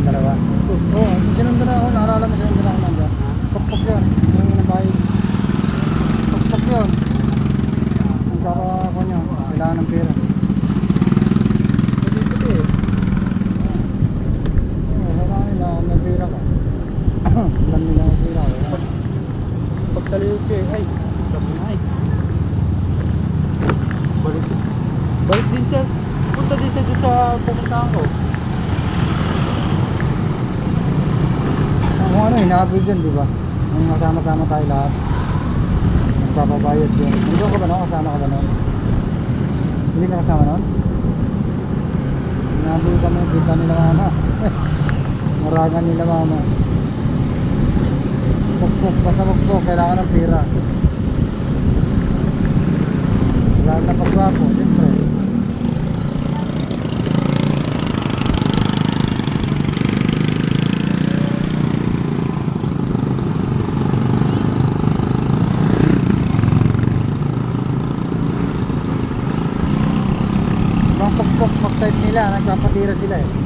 silang dalawa. Oo, oh, hindi silang dalawa. Naalala mo silang dalawa nandiyan. Pukpuk yun. Yung inabahay. Pukpuk yun. Ang kakakuha niya. Kailangan ng pera. Alam nila ang pira ko. Pagkalilig ko eh. Ay, sabi na eh. Balik. Balik din siya. Punta din siya doon sa pupuntahan ko. Kung ano, inaabot dyan, di ba? Nung masama-sama tayo lahat. Nagpapabayad yun. Nandun ka ba noon? Kasama ka ba noon? Hindi ka kasama noon? Inaabot kami, kita nila mama. Marangan nila mama. Pukpuk, basta pukpuk, kailangan ng pera. Lalo na pagwapo, siyempre. Mga pukpuk, pag type nila, nagpapatira sila eh.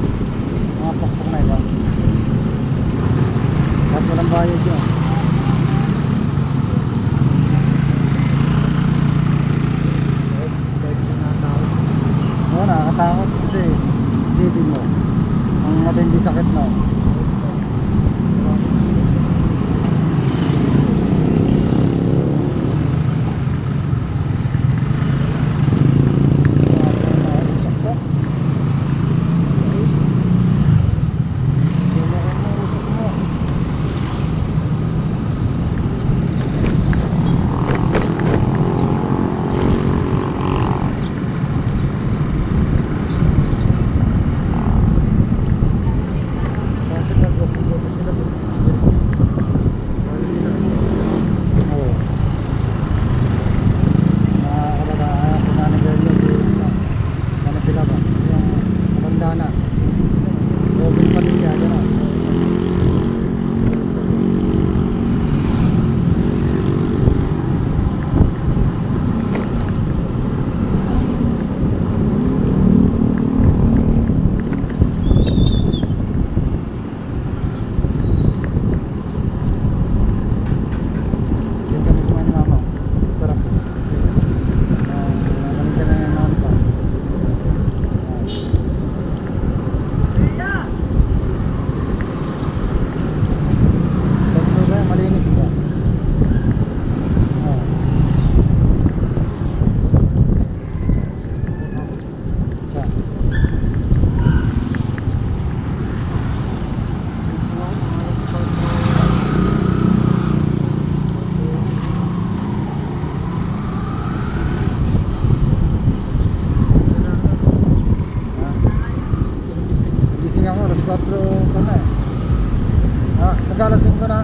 Nag-alas 5 na.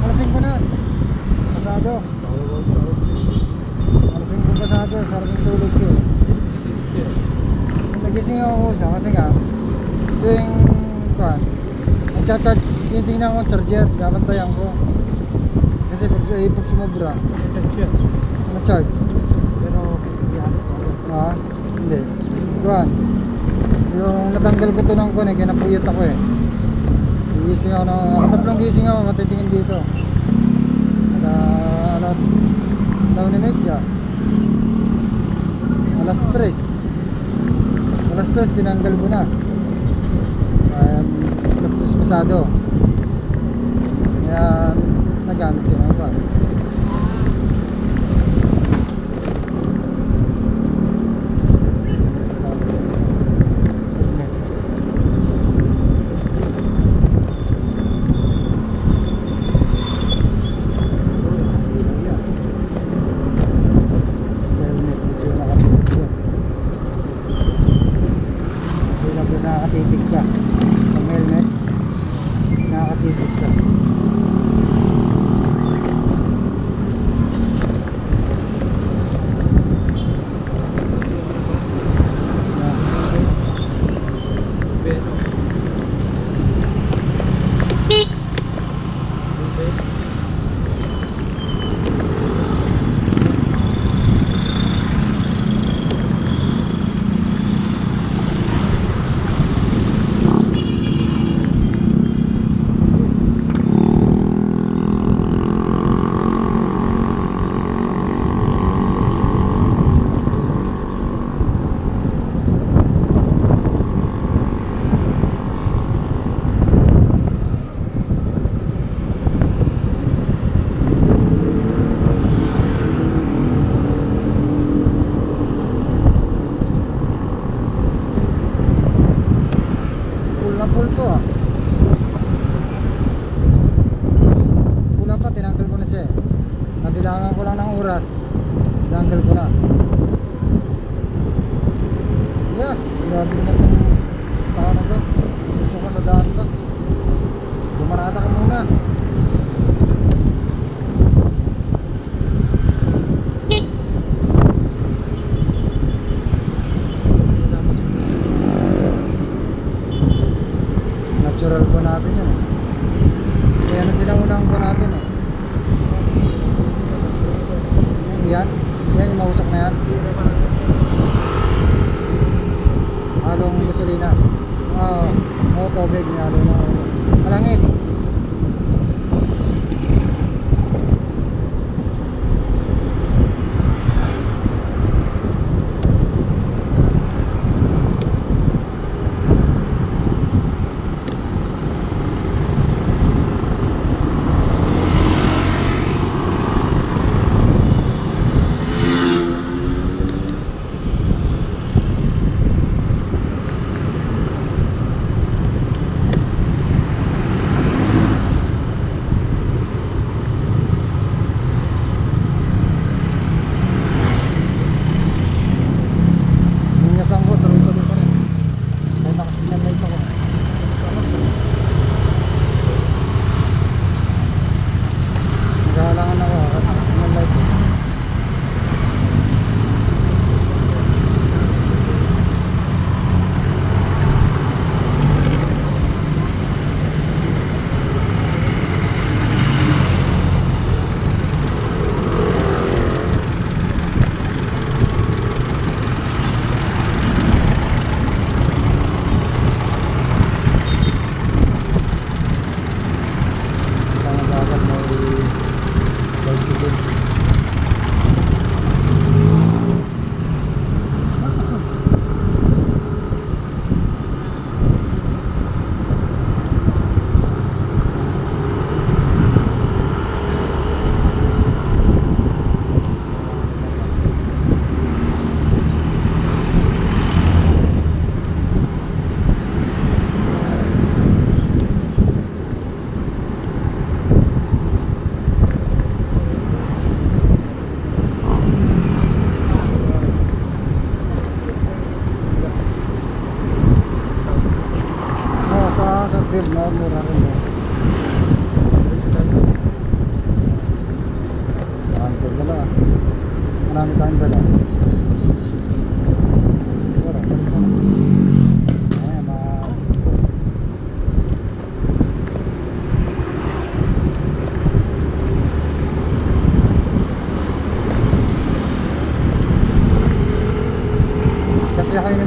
Alas 5 na. Pasado. Alas 5 pasado, sarap yung tulog ko. Nagising ako sa kasi nga, tuwing, kuhan, nagcha-charge, tinitingnan ko ang charger, babantayan ko. Kasi pag, eh, pag sumobra, na-charge. Pero. Ah, hindi. Kuhan, yung natanggal ko to ng kuhan eh, kaya napuyot ako eh. Gising ako ng, nakatatlong gising ako, matitingin dito. Ala, alas, daw ni medya. Alas 3. Alas 3, tinanggal ko na. Um, alas 3 pasado. Kaya, nagamit ko na ba. 饿。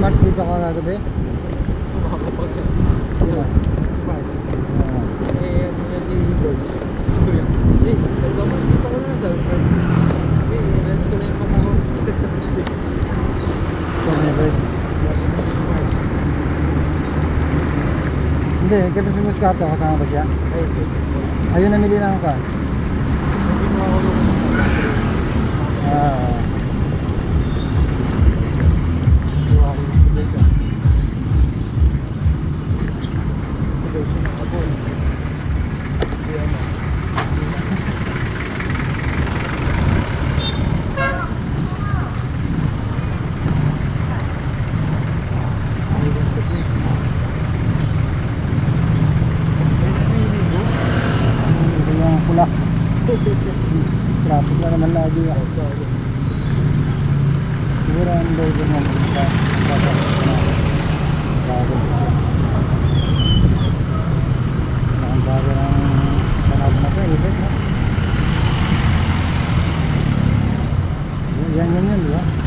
Walmart dito ka kagabi? Sino? Eh, ano nga si George? Kuya. Eh, sabi ko mo, dito ko na sabi ko. Eh, rest ko na yung mata ko. Sabi Birds. Hindi, kaya si Muscato, kasama ba siya? Ayun, namili na ako ka. Hindi mo ako. Ah. Traffic na naman lagi ako. Siguro ang driver na bago kasi. Ang bago ng panalo na tayo. Yan, yan, yan, di ba?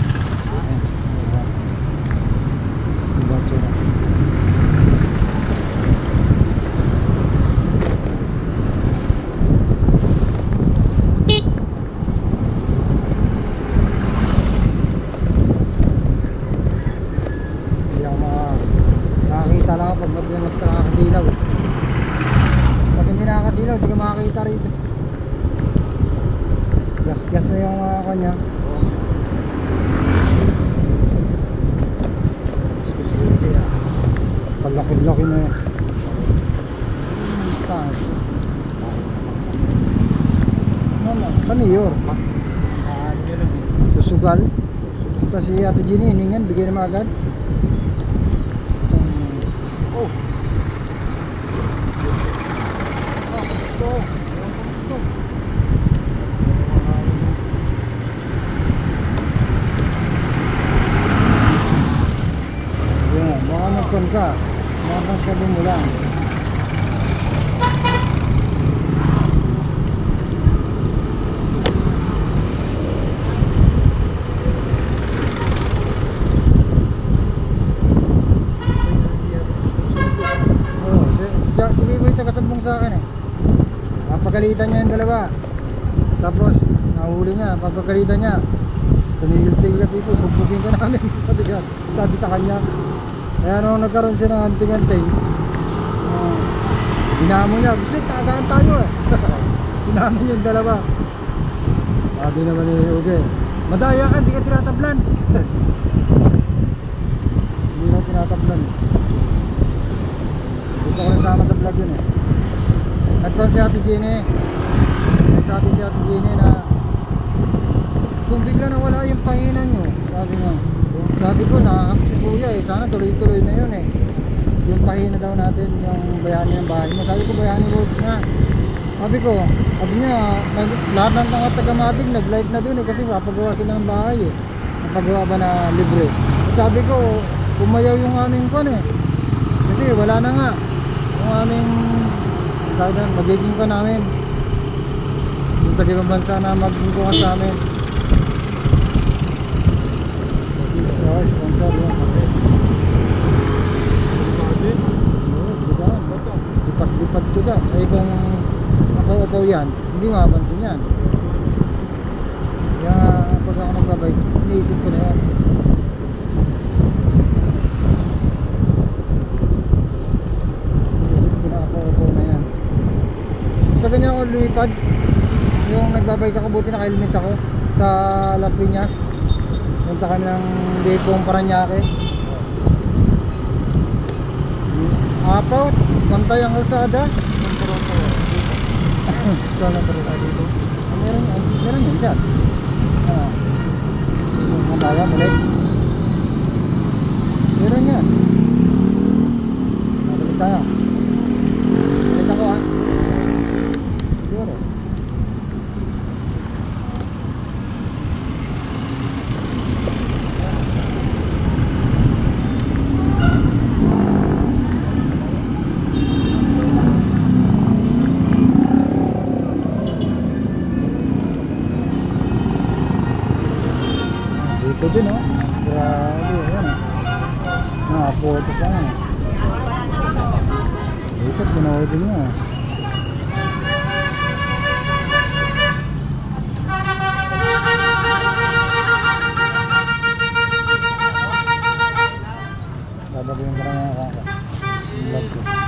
Ang laki na yan. Saan? Ano? Sa Mayor. Susugal. Punta si Ate Ginny, hiningan, bigay naman agad. Oh. Oh, gusto. Ayan, baka nagpan ka. Baka sabi mo lang. Oo, si, si, si Biboy taga-sumbong sa akin eh. Napagalitan niya yung dalawa. Tapos, nahuli niya, napapagalitan niya. Tumigil-tigil ka Biboy, bugbugin ka namin. sabi, ka, sabi sa kanya. Kaya nung nagkaroon siya ng anting-anting, uh, dinamo niya, gusto niya, tagaan tayo eh. dinamo niya yung dalawa. Sabi naman ni Uge, madaya ka, hindi ka tinatablan. hindi na tinatablan. Gusto ko rin sama sa vlog yun eh. Nagpon si Ate Jenny. May sabi si Ate Jenny na kung bigla na wala yung pahina nyo, sabi nga. Sabi ko, nakahak si Kuya eh. Sana tuloy-tuloy na yun eh. Yung pahina daw natin, yung bayani ng bahay mo. Sabi ko, bayani works na. Sabi ko, sabi niya, nag, lahat ng mga taga-matig nag-live na dun eh kasi papagawa sila ng bahay eh. Napagawa ba na libre? Sabi ko, pumayaw yung aming kon eh. Kasi wala na nga. Yung aming magiging pa namin. Yung taga ibang bansa na magbubukas sa amin. Oh, sponsor? Baka. Lipat-lipat ko dyan. Eh kung ako-upo yan, hindi mapapansin yan. Kaya pag ako nagbabike, iniisip ko na yan. Iniisip ko na ako-upo na yan. Sa ganyan ako lumipad, yung nagbabike ako, buti naka-helmet ako sa Las Piñas. Punta kami ng Bepong Paranaque. Apaw, pantay ang kalsada. Saan ang kalsada dito? Ah, meron, ah, meron yun dyan. Ah. Kaya ulit. Meron yan. Nalabit tayo. Ito din oh. Grabe, ayan oh. Nakapotos lang oh. Ikat, ginawa din niya oh. Babagyan ka lang ako. Vlog ko.